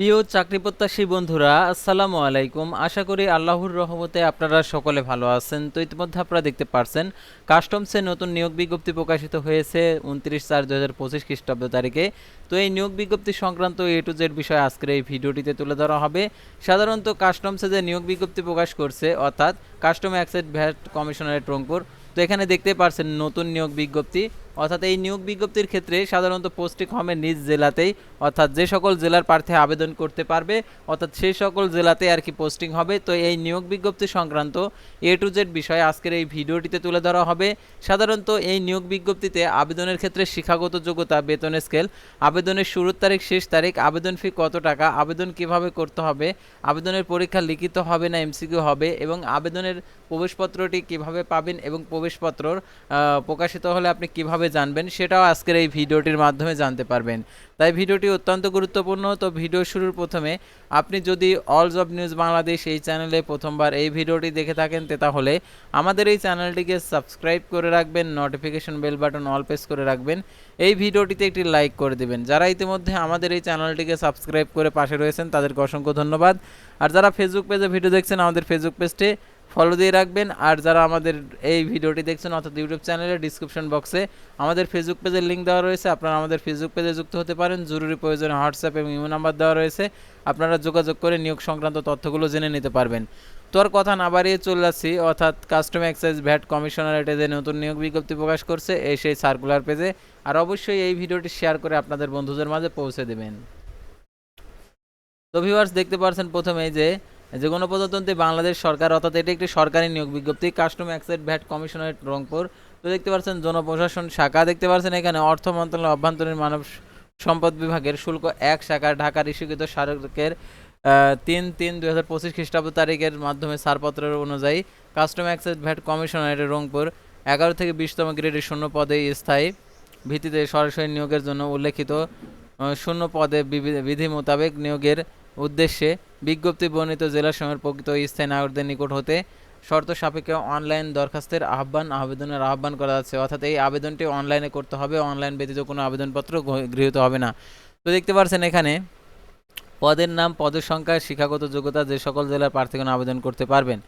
প্রিয় চাকরি প্রত্যাশী বন্ধুরা, আসসালামু আলাইকুম। আশা করি আল্লাহর রহমতে আপনারা সকলে ভালো আছেন। তো ইতিমধ্যে আপনারা দেখতে পারছেন, কাস্টমসে নতুন নিয়োগ বিজ্ঞপ্তি প্রকাশিত হয়েছে উনত্রিশ চার দু হাজার পঁচিশ খ্রিস্টাব্দ তারিখে। তো এই নিয়োগ বিজ্ঞপ্তি সংক্রান্ত এ টু জেড বিষয়ে আজকের এই ভিডিওটিতে তুলে ধরা হবে। সাধারণত কাস্টমসে যে নিয়োগ বিজ্ঞপ্তি প্রকাশ করছে, অর্থাৎ custom excise VAT commissionerate Rangpur, তো এখানে দেখতে পারছেন নতুন নিয়োগ বিজ্ঞপ্তি। অর্থাৎ এই নিয়োগ বিজ্ঞপ্তির ক্ষেত্রে সাধারণত পোস্টিং হবে নিজ জেলাতেই অর্থাৎ যে সকল জেলার প্রার্থী আবেদন করতে পারবে অর্থাৎ সেই সকল জেলাতে আর কি পোস্টিং হবে। তো এই নিয়োগ বিজ্ঞপ্তি সংক্রান্ত এ টু জেড বিষয়ে আজকের এই ভিডিওটিতে তুলে ধরা হবে। সাধারণত এই নিয়োগ বিজ্ঞপ্তিতে আবেদনের ক্ষেত্রে শিক্ষাগত যোগ্যতা বেতন স্কেল আবেদনের শুরুর তারিখ শেষ তারিখ আবেদন ফি কত টাকা আবেদন কীভাবে করতে হবে আবেদনের পরীক্ষা লিখিত হবে না এমসিকিউ হবে এবং আবেদনের প্রবেশপত্রটি কীভাবে পাবেন এবং প্রবেশপত্রর আহ, প্রকাশিত হলে আপনি কীভাবে জানবেন সেটাও আজকের এই ভিডিওটির মাধ্যমে জানতে পারবেন। তাই ভিডিওটি অত্যন্ত গুরুত্বপূর্ণ। তো ভিডিও শুরুর প্রথমে আপনি যদি অল জব নিউজ বাংলাদেশ এই চ্যানেলে প্রথমবার এই ভিডিওটি দেখে থাকেন তাহলে আমাদের এই চ্যানেলটিকে সাবস্ক্রাইব করে রাখবেন notification bell button all press করে রাখবেন। এই ভিডিওটিতে একটি লাইক করে দেবেন। যারা ইতিমধ্যে আমাদের এই চ্যানেলটিকে সাবস্ক্রাইব করে পাশে রয়েছেন, তাদেরকে অসংখ্য ধন্যবাদ। আর যারা ফেসবুক পেজে ভিডিও দেখছেন, আমাদের ফেসবুক পেজটি ফলো দিয়ে রাখবেন। আর যারা আমাদের এই ভিডিওটি দেখছেন, অর্থাৎ ইউটিউব চ্যানেলের ডিসক্রিপশন বক্সে আমাদের ফেসবুক পেজের লিঙ্ক দেওয়া রয়েছে। আপনারা আমাদের ফেসবুক পেজে যুক্ত হতে পারেন। জরুরি প্রয়োজনে হোয়াটসঅ্যাপ এবং ইমো নাম্বার দেওয়া রয়েছে। আপনারা যোগাযোগ করে নিয়োগ সংক্রান্ত তথ্যগুলো জেনে নিতে পারবেন। তোর কথা না বাড়িয়ে চলে যাচ্ছি অর্থাৎ কাস্টম এক্সাইজ ভ্যাট কমিশনারেটে যে নতুন নিয়োগ বিজ্ঞপ্তি প্রকাশ করছে এই সেই সার্কুলার পেজে আর অবশ্যই এই ভিডিওটি শেয়ার করে আপনাদের বন্ধুদের মাঝে পৌঁছে দেবেন। তো ভিউয়ার্স দেখতে পারছেন প্রথমেই যে যে কোনো প্রজাতন্ত্রে বাংলাদেশ সরকার, অর্থাৎ এটি একটি সরকারি নিয়োগ বিজ্ঞপ্তি, custom excise VAT commissionerate Rangpur. তো দেখতে পাচ্ছেন, জনপ্রশাসন শাখা, দেখতে পাচ্ছেন এখানে অর্থ মন্ত্রণালয়, অভ্যন্তরীণ মানব সম্পদ বিভাগের শুল্ক এক শাখা ঢাকার ইস্যুকৃত স্মারকের তিন তিন দুই হাজার পঁচিশ খ্রিস্টাব্দ তারিখের মাধ্যমে ছাড়পত্রের অনুযায়ী custom excise VAT commissionerate Rangpur, এগারো থেকে বিশতম গ্রেডের শূন্য পদে স্থায়ী ভিত্তিতে সরাসরি নিয়োগের জন্য উল্লেখিত শূন্য পদে বিধি মোতাবেক নিয়োগের উদ্দেশ্যে বিজ্ঞপ্তি বর্ণিত জেলাসমূহের প্রকৃত স্থায়ী নাগরিকদের নিকট হতে শর্ত সাপেক্ষে অনলাইন দরখাস্তের আহ্বান, আবেদনের আহ্বান করা যাচ্ছে। অর্থাৎ এই আবেদনটি অনলাইনে করতে হবে, অনলাইন ব্যতীত কোনো আবেদনপত্র গৃহীত হবে না। তো দেখতে পাচ্ছেন এখানে, পদের নাম, পদের সংখ্যা, শিক্ষাগত যোগ্যতা, যে সকল জেলার প্রার্থীগণ আবেদন করতে পারবেন।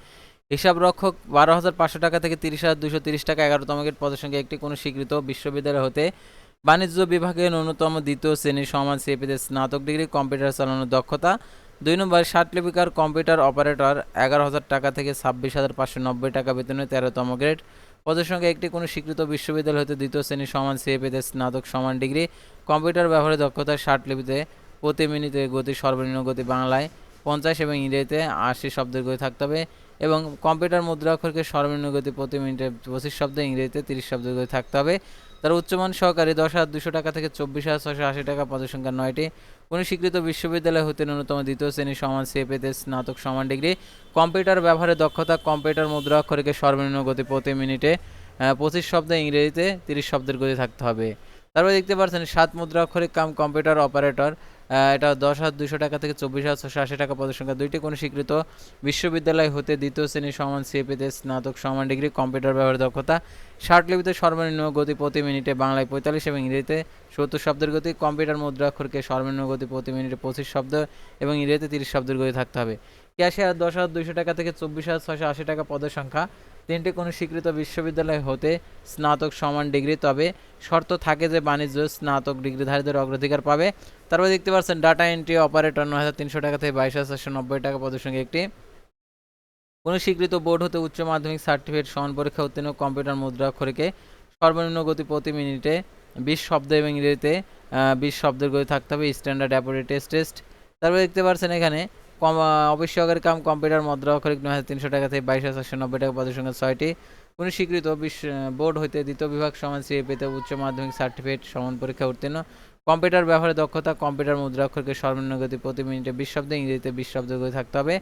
হিসাব রক্ষক, বারো হাজার পাঁচশো টাকা থেকে তিরিশ হাজার দুশো তিরিশ টাকা এগারোতম গ্রেড পদের সংখ্যা একটি কোনো স্বীকৃত বিশ্ববিদ্যালয় হতে বাণিজ্য বিভাগে ন্যূনতম দ্বিতীয় শ্রেণির সমান সিএপিতে স্নাতক ডিগ্রি, কম্পিউটার চালানোর দক্ষতা দুই নম্বর ষাট লিপিকার কম্পিউটার অপারেটর, এগারো হাজার টাকা থেকে ছাব্বিশ হাজার পাঁচশো নব্বই টাকা বেতনে তেরোতম গ্রেড। পদের সংখ্যা একটি কোনো স্বীকৃত বিশ্ববিদ্যালয় হতে দ্বিতীয় শ্রেণির সমান সিএপিতে স্নাতক সমান ডিগ্রি। কম্পিউটার ব্যবহারের দক্ষতা ষাট লিপিতে প্রতি মিনিটে গতি সর্বনিম্ন গতি বাংলায় পঞ্চাশ এবং ইংরেজিতে আশি শব্দের গতি থাকতে হবে এবং কম্পিউটার মুদ্রাক্ষরকে সর্বনিম্ন গতি প্রতি মিনিটে পঁচিশ শব্দ, ইংরেজিতে তিরিশ শব্দের গতি থাকতে হবে। তার উচ্চমান সহকারী দশ হাজার দুশো টাকা থেকে চব্বিশ হাজার ছশো আশি টাকা পদের সংখ্যা নয়টি। কোনো স্বীকৃত বিশ্ববিদ্যালয় হতে ন্যূনতম দ্বিতীয় শ্রেণির সমান পেতে স্নাতক সমান ডিগ্রি। কম্পিউটার ব্যবহারে দক্ষতা, কম্পিউটার মুদ্রা অক্ষরকে সর্বনিম্ন গতি প্রতি মিনিটে পঁচিশ শব্দ ইংরেজিতে তিরিশ শব্দের গতি থাকতে হবে। তারপরে দেখতে পাচ্ছেন, সাত মুদ্রা অক্ষরিক কাম কম্পিউটার অপারেটর। এটা দশ হাজার দুশো টাকা থেকে চব্বিশ হাজার ছশো আশি টাকা পদের সংখ্যা। দুইটি কোনো স্বীকৃত? বিশ্ববিদ্যালয় হতে দ্বিতীয় শ্রেণির সমান সিএপিতে স্নাতক সমান ডিগ্রি, কম্পিউটার ব্যবহার দক্ষতা, ষাট লিপিতে সর্বনিম্ন গতি প্রতি মিনিটে বাংলায় পঁয়তাল্লিশ এবং ইংরেজিতে সত্তর শব্দের গতি, কম্পিউটার মুদ্রাক্ষরকে সর্বনিম্ন গতি প্রতি মিনিটে পঁচিশ শব্দ এবং ইংরেজিতে তিরিশ শব্দের গতি থাকতে হবে। ক্যাশিয়ার দশ হাজার দুইশো টাকা থেকে চব্বিশ হাজার ছশো আশি টাকা পদের সংখ্যা। তিনটি কোনো স্বীকৃত বিশ্ববিদ্যালয় হতে স্নাতক সমান ডিগ্রি, তবে শর্ত থাকে যে বাণিজ্য স্নাতক ডিগ্রিধারীদের অগ্রাধিকার পাবে। তারপরে দেখতে পাচ্ছেন, ডাটা এন্ট্রি অপারেটর নয় হাজার তিনশো টাকা থেকে বাইশ হাজার চারশো নব্বই টাকা পদের সঙ্গে একটি। কোনো স্বীকৃত বোর্ড হতে উচ্চ মাধ্যমিক সার্টিফিকেট, সমান পরীক্ষা উত্তীর্ণ কম্পিউটার মুদ্রাক্ষরিকে সর্বনিম্ন গতি প্রতি মিনিটে বিশ শব্দ এবং ইংরেজিতে বিশ শব্দের গতি থাকতে হবে, স্ট্যান্ডার্ড অ্যাপোরি টেস্ট টেস্ট। তারপরে দেখতে পাচ্ছেন এখানে কম সহকারী কাম, কম্পিউটার মুদ্রাক্ষরিক নয় হাজার তিনশো টাকা থেকে বাইশ হাজার চারশো নব্বই টাকা পদের সংখ্যা ছয়টি। কোনো স্বীকৃত বিশ্ব বোর্ড হইতে দ্বিতীয় বিভাগ সমান সিএ পেতে উচ্চ মাধ্যমিক সার্টিফিকেট সমান পরীক্ষা উত্তীর্ণ। কম্পিউটার ব্যবহারে দক্ষতা, কম্পিউটার মুদ্রা অক্ষরকে সর্বনিম্ন গতি প্রতি মিনিটে বিশ শব্দ ইংরেজিতে বিশ শব্দ গতি থাকতে হবে।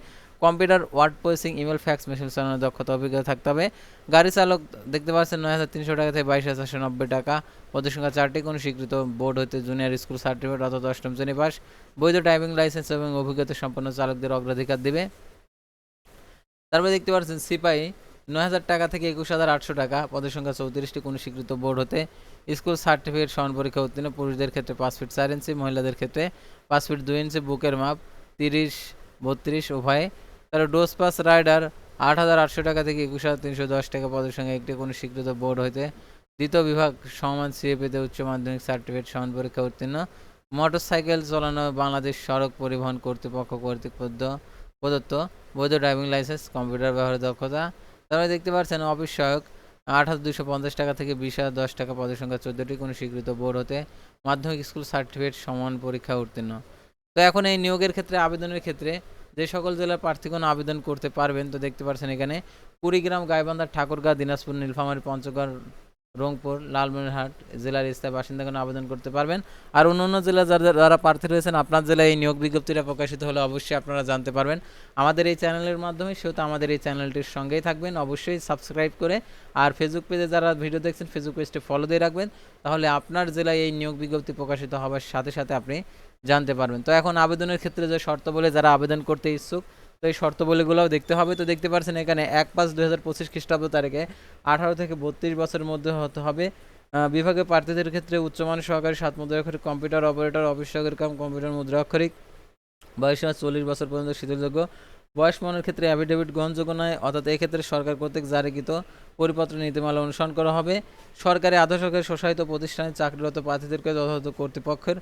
Computer, word processing, email, fax, machine চালানোর দক্ষতা, অভিজ্ঞতা থাকতে হবে। গাড়ি চালক দেখতে পাচ্ছেন নয় হাজার তিনশো টাকা থেকে বাইশ হাজার নব্বই টাকা। পদের সংখ্যা চারটি, কোনো স্বীকৃত বোর্ড হতে জুনিয়র স্কুল সার্টিফিকেট অথবা অষ্টম শ্রেণি পাস। বৈধ ড্রাইভিং লাইসেন্স এবং অভিজ্ঞতা সম্পন্ন চালকদের অগ্রাধিকার দিবে। তারপরে দেখতে পাচ্ছেন সিপাহি নয় হাজার টাকা থেকে একুশ হাজার আটশো টাকা। পদের সংখ্যা চৌত্রিশটি, কোনো স্বীকৃত বোর্ড হতে স্কুল সার্টিফিকেট সমান পরীক্ষা উত্তীর্ণ। পুরুষদের ক্ষেত্রে পাঁচ ফিট চার ইঞ্চি মহিলাদের ক্ষেত্রে পাঁচ ফিট দুই ইঞ্চি বুকের মাপ তিরিশ, বত্রিশ, উভয়ে তাহলে ডোজ পাস রাইডার আট হাজার আটশো টাকা থেকে একুশ হাজার তিনশো দশ টাকা পদের সঙ্গে একটি কোনো স্বীকৃত বোর্ড হইতে দ্বিতীয় বিভাগ সমান সিএপিতে উচ্চ মাধ্যমিক সার্টিফিকেট সমান পরীক্ষা উত্তীর্ণ। মোটর সাইকেল চালানো বাংলাদেশ সড়ক পরিবহন কর্তৃপক্ষ কর্তৃক প্রদ- প্রদত্ত বৈধ ড্রাইভিং লাইসেন্স, কম্পিউটার ব্যবহারের দক্ষতা। তারপরে দেখতে পাচ্ছেন, অফিস সহায়ক আট হাজার দুশো পঞ্চাশ টাকা থেকে বিশ হাজার দশ টাকা পদের সংখ্যা চোদ্দোটি কোনো স্বীকৃত বোর্ড হতে মাধ্যমিক স্কুল সার্টিফিকেট সমান পরীক্ষা উত্তীর্ণ। তো এখন এই নিয়োগের ক্ষেত্রে, আবেদনের ক্ষেত্রে যে সকল জেলার প্রার্থীগণ আবেদন করতে পারবেন, তো দেখতে পাচ্ছেন এখানে। কুড়িগ্রাম গাইবান্ধার ঠাকুরগাঁ, দিনাজপুর, নীলফামারী, পঞ্চগড় রংপুর, লালমনিরহাট জেলার স্থায়ী বাসিন্দাগণ আবেদন করতে পারবেন। আর অন্য অন্য জেলা যারা যারা প্রার্থী রয়েছেন, আপনার জেলায় এই নিয়োগ বিজ্ঞপ্তিটা প্রকাশিত হলে অবশ্যই আপনারা জানতে পারবেন। আমাদের এই চ্যানেলের মাধ্যমে সেহেতু আমাদের এই চ্যানেলটির সঙ্গেই থাকবেন। অবশ্যই সাবস্ক্রাইব করে আর ফেসবুক পেজে যারা ভিডিও দেখছেন ফেসবুক পেজটি ফলো দিয়ে রাখবেন। তাহলে আপনার জেলায় এই নিয়োগ বিজ্ঞপ্তি প্রকাশিত হওয়ার সাথে সাথে আপনি জানতে পারবেন। তো এখন আবেদনের ক্ষেত্রে যে শর্ত বলে যারা আবেদন করতে ইচ্ছুক তো এই শর্তবলীগুলোও দেখতে হবে। তো দেখতে পাচ্ছেন এখানে এক পাঁচ দুই হাজার পঁচিশ খ্রিস্টাব্দ তারিখে আঠারো থেকে বত্রিশ বছরের মধ্যে হতে হবে। বিভাগে প্রার্থীদের ক্ষেত্রে উচ্চমান সহকারী সাত মুদ্রাক্ষরিক কম্পিউটার অপারেটর অফিস সহকারী কাম, কম্পিউটার মুদ্রাক্ষরিক, বয়স চল্লিশ বছর পর্যন্ত শিথিলযোগ্য, বয়স মনের ক্ষেত্রে অ্যাফিডেভিট গ্রহণযোগ্য নয়, অর্থাৎ এই ক্ষেত্রে সরকার কর্তৃক জারিকৃত পরিপত্র নীতিমালা অনুসরণ করা হবে। সরকারি আধা সরকারি প্রতিষ্ঠানে চাকরিরত প্রার্থীদেরকে যথাযথ কর্তৃপক্ষের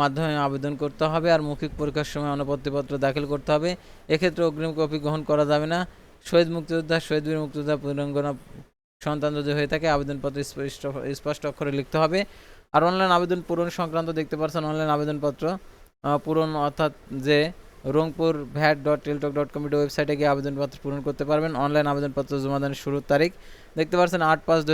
মাধ্যমে আবেদন করতে হবে আর মৌখিক পরীক্ষার সময় অনুপত্তিপত্র দাখিল করতে হবে। এক্ষেত্রে অগ্রিম কপি গ্রহণ করা যাবে না। শহীদ মুক্তিযোদ্ধা, শহীদ বীর মুক্তিযোদ্ধা পুরঙ্গনা সন্তান যদি হয়ে থাকে, আবেদনপত্র স্পষ্ট স্পষ্ট অক্ষরে লিখতে হবে। আর অনলাইন আবেদন পূরণ সংক্রান্ত দেখতে পাচ্ছেন অনলাইন আবেদনপত্র। পূরণ অর্থাৎ যে Rangpur VAT dot Teletalk dot committee ওয়েবসাইটে গিয়ে আবেদনপত্র পূরণ করতে পারবেন। অনলাইন আবেদনপত্র জমা দানের শুরুর তারিখ। দেখতে পাচ্ছেন আট পাঁচ দু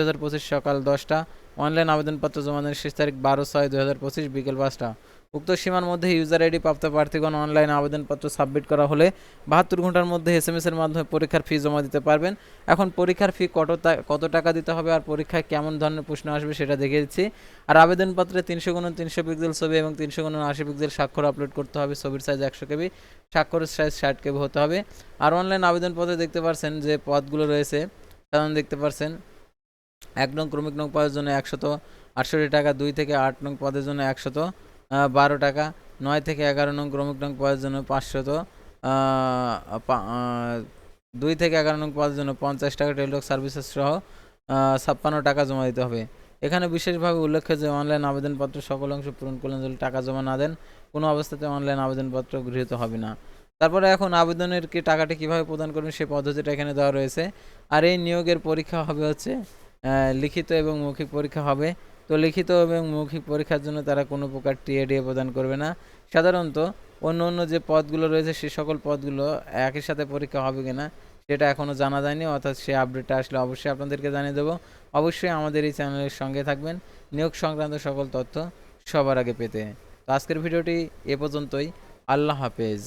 সকাল দশটা। অনলাইন আবেদনপত্র জমা দানের শেষ তারিখ বারো ছয় দুই হাজার পঁচিশ বিকেল পাঁচটা। উক্ত সীমার মধ্যে ইউজার আইডি প্রাপ্ত প্রার্থীগণ অনলাইন আবেদনপত্র সাবমিট করা হলে বাহাত্তর ঘণ্টার মধ্যে এস এম এর মাধ্যমে পরীক্ষার ফি জমা দিতে পারবেন। এখন পরীক্ষার ফি কত কত টাকা দিতে হবে আর পরীক্ষায় কেমন ধরনের প্রশ্ন আসবে সেটা দেখে দিচ্ছি। আর আবেদনপত্রে তিনশো গুণ তিনশো পিক্সেল ছবি এবং তিনশো গুণ আশি পিক্সেল স্বাক্ষর আপলোড করতে হবে। ছবির সাইজ একশো কেবি স্বাক্ষরের সাইজ ষাট কেবি হতে হবে। আর অনলাইন আবেদনপত্রে দেখতে পারছেন যে পদগুলো রয়েছে। সাধারণ দেখতে পাচ্ছেন এক নং ক্রমিক নং পদের জন্য একশত আটষট্টি টাকা, দুই থেকে আট নং পদের জন্য একশত বারো টাকা, নয় থেকে এগারো নং ক্রমিক নং পদের জন্য পাঁচশত দুই থেকে এগারো নং পদের জন্য পঞ্চাশ টাকা টেলিটক সার্ভিসেস সহ ছাপ্পান্ন টাকা জমা দিতে হবে। এখানে বিশেষভাবে উল্লেখ্য যে অনলাইন আবেদনপত্র সকল অংশ পূরণ করলেন যদি টাকা জমা না দেন, কোনো অবস্থাতে অনলাইন আবেদনপত্র গৃহীত হবে না। তারপরে এখন আবেদনের কি টাকাটি কীভাবে প্রদান করবেন সেই পদ্ধতিটা এখানে দেওয়া রয়েছে। আর এই নিয়োগের পরীক্ষা হবে হচ্ছে লিখিত এবং মৌখিক পরীক্ষা হবে। তো লিখিত এবং মৌখিক পরীক্ষার জন্য তারা কোনো প্রকার টিএডিএ প্রদান করবে না। সাধারণত অন্য অন্য যে পদগুলো রয়েছে, সে সকল পদগুলো একই সাথে পরীক্ষা হবে কিনা, সেটা এখনও জানা যায়নি। অর্থাৎ সেই আপডেটটা আসলে অবশ্যই আপনাদেরকে জানিয়ে দেবো। অবশ্যই আমাদের এই চ্যানেলের সঙ্গে থাকবেন। নিয়োগ সংক্রান্ত সকল তথ্য সবার আগে পেতে। তো আজকের ভিডিওটি এ পর্যন্তই। আল্লাহ হাফেজ।